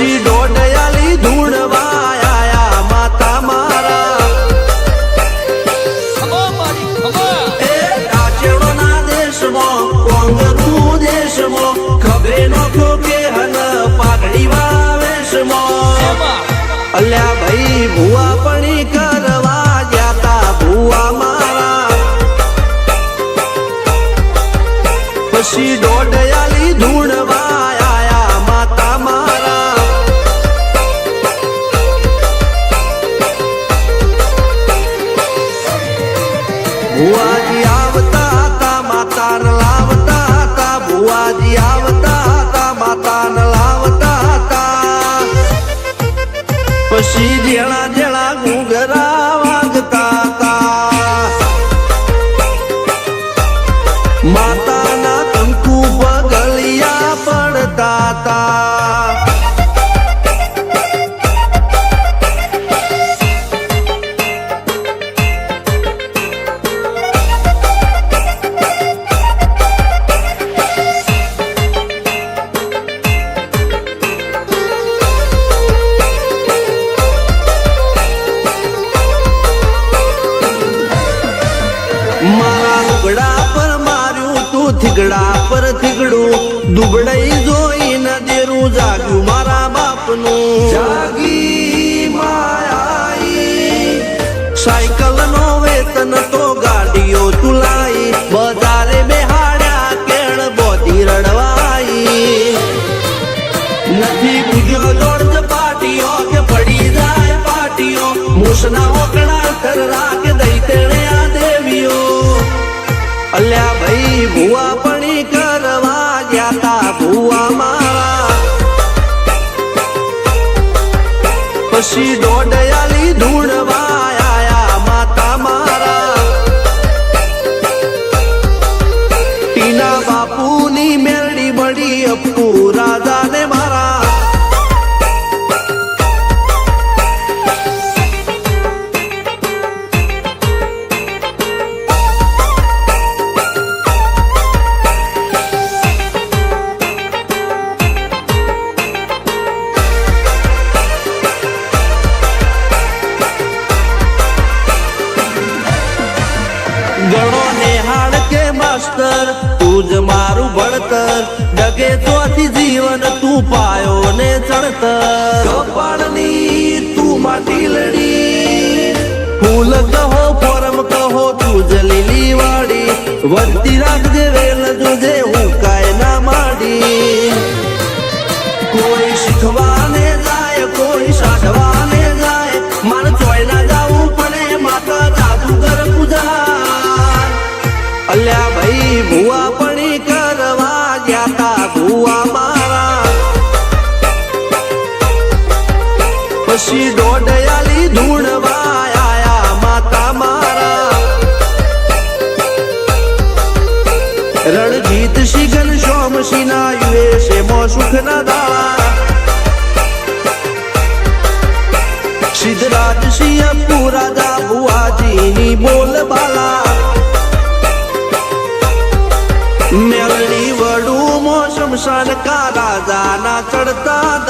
te. ભુવાજી આવતા હતા માતાને લાવતા હતા, ભુવાજી આવતા હતા માતાને લાવતા હતા. પછી જેણા જેણા ઘૂંઘરા વાગતા હતા. માતાના થીગડા પર થીગડું દુબડાઈ જોઈને દેરું જાગ્યું મારા બાપનું. જાગી માયાઈ. સાયકલ નો વેતન તો ગાડીઓ તુલાઈ બજારે બેહાડ્યા કેળ બોધી રડવાઈ. નથી પૂજ્યો દોડ પાટીઓ કે પડી જાય પાટીઓ. મૂસના ઓકડા થરરા રાખ દઈ તેણે આ દેવીઓ. અલ્યા ભાઈ, ભુવા પણ કરવા ગયા તા ભુવા મારા. પછી દોડયાલી ધૂણવા આયા માતા મારા. ટીના બાપુની મેરડી મળી અપ્પુ રાજાને ગણો નિહાળ કે માસ્તર તું જ મારું ભણતર ડગે તોથી જીવન તું પાયો ને ચણતર. કપાળની તું માટી લડી. ફૂલ કહો પરમ કહો તું જ લીલી વાડી. વધતી રાખજે વેલ તુજે હું કાય ના માડી. કોઈ શીખવાને યુએસે મો સુખ ના દાળા સિદ્ધરાજ સિંહ પુરાજા બુઆજીની બોલ બાલા મેલની વડું મોસમ શમશાન કા રાજાના ચડતા